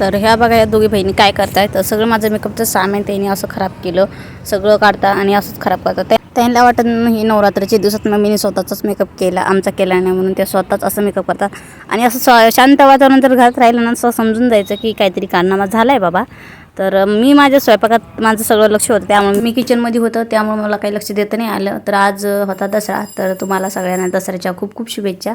तर ह्या बघा या दोघी बहिणी काय करतायत? तर सगळं माझं मेकअपचं सामान त्यांनी असं खराब केलं. सगळं काढता आणि असंच खराब करतात त्यांना वाटत नाही नवरात्रीच्या दिवसात मग मी स्वतःचाच मेकअप केला आमचा केला नाही म्हणून ते स्वतःच असं मेकअप करतात. आणि असं स्वा शांत वातावरण जर घरात राहिलं ना असं समजून जायचं की काहीतरी कारनामा झाला आहे बाबा. तर मी माझ्या स्वयंपाकात माझं सगळं लक्ष होतं त्यामुळे मी किचनमध्ये होतं त्यामुळे मला काही लक्ष देत नाही आलं. तर आज होता दसरा तर तुम्हाला सगळ्यांना दसऱ्याच्या खूप खूप शुभेच्छा.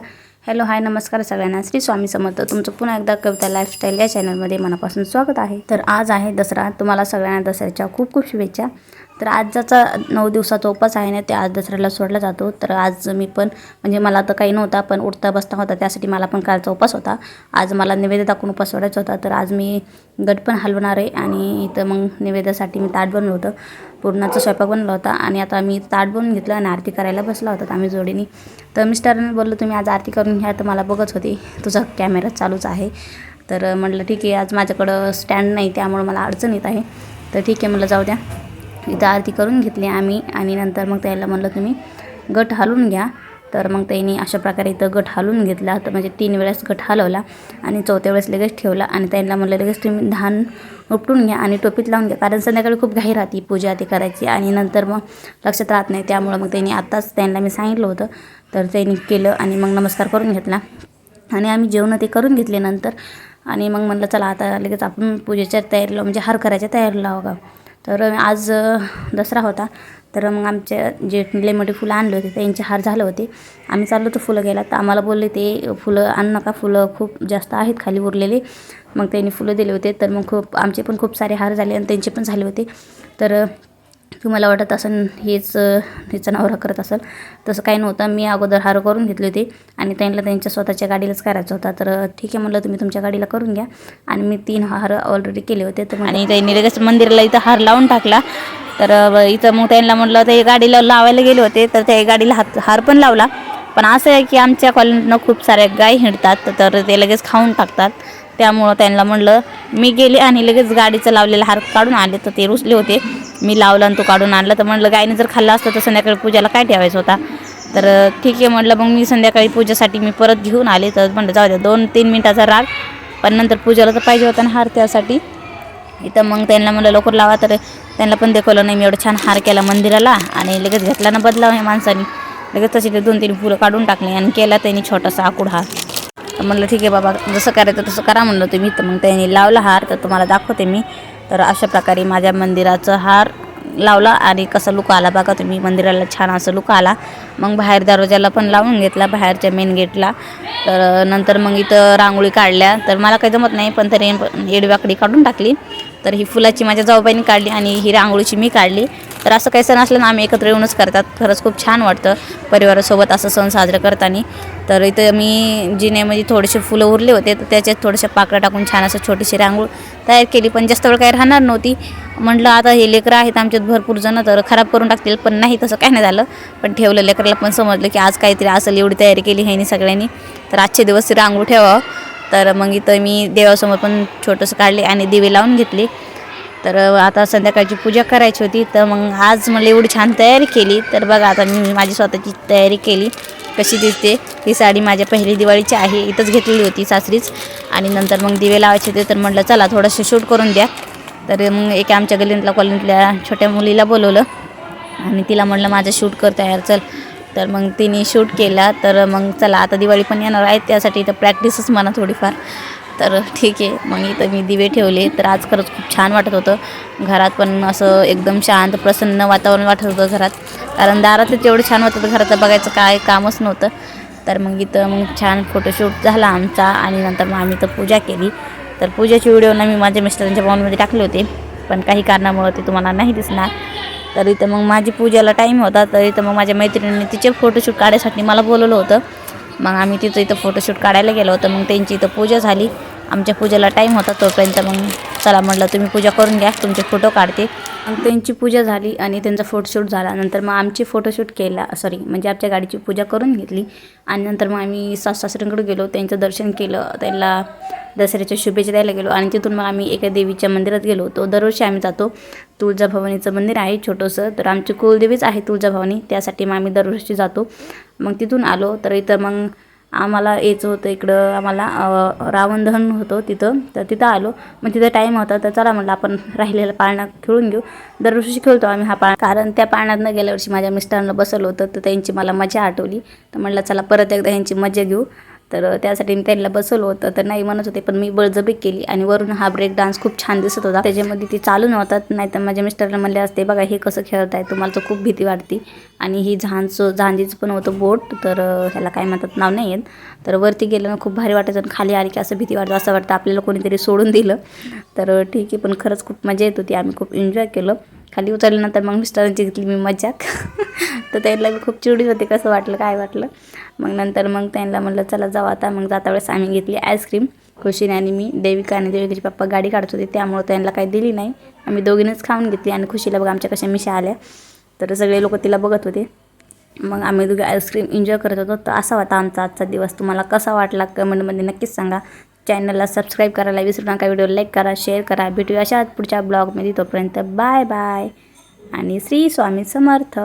हॅलो हाय नमस्कार सगळ्यांना. श्री स्वामी समर्थ तुमचं पुन्हा एकदा कविता लाईफस्टाईल या चॅनलमध्ये मनापासून स्वागत आहे. तर आज आहे दसरा तुम्हाला सगळ्यांना दसऱ्याच्या खूप खूप शुभेच्छा. तर आजचा नऊ दिवसाचा उपास आहे ना ते आज दसऱ्याला सोडला जातो. तर आज मी पण म्हणजे मला तर काही नव्हता पण उठता बसता होता त्यासाठी मला पण कालचा उपास होता. आज मला निवेद्य दाखवून उपास सोडायचा होता. तर आज मी गट पण हलवणार आहे आणि इथं मग निवेद्यासाठी मी ताट बनवलं होतं. पूर्णाचा स्वयंपाक बनला होता आणि आता मी ताट बनवून घेतलं आणि आरती करायला बसला होता आम्ही जोडीने. तर मिस्टरांना बोललो तुम्ही आज आरती करून घ्या तर मला बघत होती. तुझा कॅमेरा चालूच आहे. तर म्हटलं ठीक आहे आज माझ्याकडं स्टँड नाही त्यामुळं मला अडचण येत आहे. तर ठीक आहे म्हटलं जाऊ द्या. इथं आरती करून घेतली आम्ही. आणि नंतर मग त्याला म्हणलं तुम्ही गट हलवून घ्या. तर मग त्यांनी अशा प्रकारे इथं गट हलवून घेतला. तर म्हणजे तीन वेळेस गट हलवला आणि चौथ्या वेळेस लगेच ठेवला. आणि त्यांना म्हणलं लगेच तुम्ही धान उपटून घ्या आणि टोपीत लावून घ्या. कारण संध्याकाळी खूप घाई राहते पूजा ते करायची. आणि नंतर मग लक्षात राहत नाही. त्यामुळं मग त्यांनी आत्ताच त्यांना मी सांगितलं होतं. तर त्यांनी केलं आणि मग नमस्कार करून घेतला. आणि आम्ही जेवणं ते करून घेतले नंतर आणि मग म्हणलं चला आता लगेच आपण पूजेच्या तयारीला म्हणजे हार करायच्या तयारीला लावा तर आज दसरा होता. तर मग आमच्या जे लय मोठे फुलं आणले होते त्यांचे हार झाले होते. आम्ही चाललो होतो फुलं घ्यायला. तर आम्हाला बोलले ते फुलं आण नका फुलं खूप जास्त आहेत खाली उरलेले. मग त्यांनी फुलं दिले होते. तर मग खूप आमचे पण खूप सारे हार झाले आणि त्यांचे पण झाले होते. तर तुम्हाला वाटत असेल हेच हिचा नवरा करत असेल. तसं काही नव्हतं. मी अगोदर हार करून घेतले होते आणि त्यांना त्यांच्या स्वतःच्या गाडीलाच करायचा होता. तर ठीक आहे म्हणलं तुम्ही तुमच्या गाडीला करून घ्या. आणि मी तीन हार ऑलरेडी केले होते. तर आणि त्यांनी लगेच मंदिराला इथं हार लावून टाकला. तर इथं मग त्यांना म्हटलं ते गाडीला लावायला गेले होते. तर त्या गाडीला हात हार पण लावला. पण असं आहे की आमच्या कॉलनीतनं खूप साऱ्या गाय हिंडतात. तर ते लगेच खाऊन टाकतात. त्यामुळं त्यांना म्हणलं मी गेले आणि लगेच गाडीचं लावलेलं हार काढून आले. तर ते रुसले होते. मी लावला आणि तो काढून आणला. तर म्हणलं गायने जर खाल्ला असतं तर संध्याकाळी पूजाला काय ठेवायचं होता? तर ठीक आहे म्हटलं मग मी संध्याकाळी पूजेसाठी मी परत घेऊन आले. तर म्हणलं जाऊ द्या दोन तीन मिनटाचा राग पण नंतर पूजाला तर पाहिजे होता ना हार त्यासाठी. इथं मग त्यांना म्हणलं लवकर लावा. तर त्यांना पण देखवलं नाही मी एवढं छान हार केला मंदिराला आणि लगेच घेतला ना बदलाव या माणसाने. लगेच तसे ते दोन तीन फुलं काढून टाकले आणि केला त्यांनी छोटासा आकूड हार. म्हणलं ठीक आहे बाबा जसं करायचं तसं करा म्हणलं तुम्ही तर मग त्यांनी लावला हार तर तुम्हाला दाखवते मी. तर अशा प्रकारे माझ्या मंदिराचं हार लावला आणि कसा लुक आला बघा तुम्ही मंदिराला छान असं लुक आला. मग बाहेर दरवाजाला पण लावून घेतला बाहेरच्या मेन गेटला तर नंतर मग इथं रांगोळी काढल्या. तर मला काही जमत नाही पण तरी एडवाकडी काढून टाकली. तर ही फुलाची माझ्या जाऊबाईने काढली आणि ही रांगोळीची मी काढली. तर असं काही सण असलं ना आम्ही एकत्र येऊनच करतात. खरंच खूप छान वाटतं परिवारासोबत असं सण साजरं करताना. तर इथं मी जिन्यामध्ये थोडेसे फुलं उरले होते तर त्याच्यात थोडंसं पाकळ्या टाकून छान असं छोटीशी रांगोळ तयार केली. पण जास्त वेळ काही राहणार नव्हती. म्हटलं आता हे लेकरं आहेत आमच्यात भरपूर जणं तर खराब करून टाकतील पण नाही तसं काही नाही झालं. पण ठेवलं लेकराला पण समजलं की आज काहीतरी असेल एवढी तयारी केली ह्यानी सगळ्यांनी. तर आजचे दिवस रांगोळ ठेवावं. तर मग इथं मी देवासमोर पण छोटंसं काढले आणि दिवे लावून घेतले. तर आता संध्याकाळची पूजा करायची होती तर मग आज मला एवढी छान तयारी केली. तर बघा आता मी माझी स्वतःची तयारी केली. कशी दिसते? ही साडी माझ्या पहिली दिवाळीची आहे इथंच घेतलेली होती सासरीच. आणि नंतर मग दिवे लावायचे होते तर म्हटलं चला थोडंसं शूट करून द्या. तर मग एक आमच्या गल्लीतल्या कॉलनीतल्या छोट्या मुलीला बोलवलं. आणि तिला म्हटलं माझं शूट कर तयार चल. तर मग तिने शूट केला. तर मग चला आता दिवाळी पण येणार आहे त्यासाठी इथं प्रॅक्टिसच म्हणा थोडीफार. तर ठीक आहे. मग इथं मी दिवे ठेवले. तर आज खरंच खूप छान वाटत होतं. घरात पण असं एकदम शांत प्रसन्न वातावरण वाटत होतं घरात. कारण दारातच एवढं छान वाटत होतं. घरात बघायचं काय कामच नव्हतं. तर मग इथं मग छान फोटोशूट झाला आमचा आणि नंतर मग आम्ही तर पूजा केली. तर पूजेची व्हिडिओ ना मी माझ्या मिस्टरांच्या पाहुणमध्ये टाकले होते. पण काही कारणामुळं ते तुम्हाला नाही दिसणार. तर इथं मग माझी पूजेला टाईम होता. तर इथं मग माझ्या मैत्रिणीने तिचे फोटोशूट काढायसाठी मला बोलवलं होतं. मग आम्ही तिथं इथं फोटोशूट काढायला गेलो होतो मग त्यांची इथं पूजा झाली. आमच्या पूजेला टाईम होता तोपर्यंत मग चला म्हटलं तुम्ही पूजा करून घ्या तुमचे फोटो काढते. मग त्यांची पूजा झाली आणि त्यांचा फोटोशूट झाला. नंतर मग आमची फोटोशूट केला सॉरी म्हणजे आमच्या गाडीची पूजा करून घेतली. आणि नंतर मग आम्ही सास सासऱ्यांकडे गेलो त्यांचं दर्शन केलं त्यांना दसऱ्याच्या शुभेच्छा द्यायला गेलो. आणि तिथून मग आम्ही एका देवीच्या मंदिरात गेलो होतो. दरवर्षी आम्ही जातो. तुळजाभवानीचं मंदिर आहे छोटंसं तर आमची कुलदेवीच आहे तुळजाभवानी. त्यासाठी मग आम्ही दरवर्षी जातो. मग तिथून आलो तर इथं मग आम्हाला यायचं होतं इकडं आम्हाला रावण दहन होतं तिथं. तर तिथं आलो. मग तिथं टाईम होता तर चला म्हटलं आपण राहिलेला पाळणा खेळून घेऊ. दरवर्षी खेळतो आम्ही हा पाळणा. कारण त्या पाळण्यात न गेल्या वर्षी माझ्या मिस्टरांना बसवलं होतं तर त्यांची मला मजा आठवली. तर म्हटलं चला परत एकदा यांची मजा घेऊ. तर त्यासाठी मी त्यांना बसवलं होतं. तर नाही म्हणत होते पण मी बळजबरी केली आणि वरून हा ब्रेक डान्स खूप छान दिसत होता. त्याच्यामध्ये ती चालू नव्हतात नाही तर माझ्या मिस्टरला म्हणले असते बघा हे कसं खेळत आहे तुम्हाला तर खूप भीती वाटते. आणि ही झांजचं झांजीचं पण होतं बोट तर ह्याला काय म्हणतात नाव नाही येत. तर वरती गेलं खूप भारी वाटायचं आणि खाली आली की असं भीती वाटतं असं वाटतं आपल्याला कोणीतरी सोडून दिलं. तर ठीक आहे पण खरंच खूप मजा येत होती. आम्ही खूप एन्जॉय केलं. खाली उतरल्यानंतर मग मिस्टरांची घेतली मी मजाक. तर त्यांना मी खूप चिडीत होते कसं वाटलं काय वाटलं. मग नंतर मग त्यांना म्हणलं चला जाऊ आता. मग जाता वेळेस आम्ही घेतली आईस्क्रीम. खुशीने आणि मी देविका आणि देविकाचे पप्पा गाडी काढत होते त्यामुळं त्यांना काही दिली नाही. आम्ही दोघींनीच खाऊन घेतली आणि खुशीला बघा आमच्या कशा मिशा आल्या. तर सगळे लोक तिला बघत होते. मग आम्ही दोघे आईस्क्रीम एन्जॉय करत होतो. तर असा होता आमचा आजचा दिवस. तुम्हाला कसा वाटला? कमेंटमध्ये नक्कीच सांगा. चॅनलला सबस्क्राईब करायला विसरू नका व्हिडिओ लाईक करा शेअर करा. भेटूया अशाच पुढच्या ब्लॉगमध्ये तोपर्यंत बाय बाय. आणि श्री स्वामी समर्थ.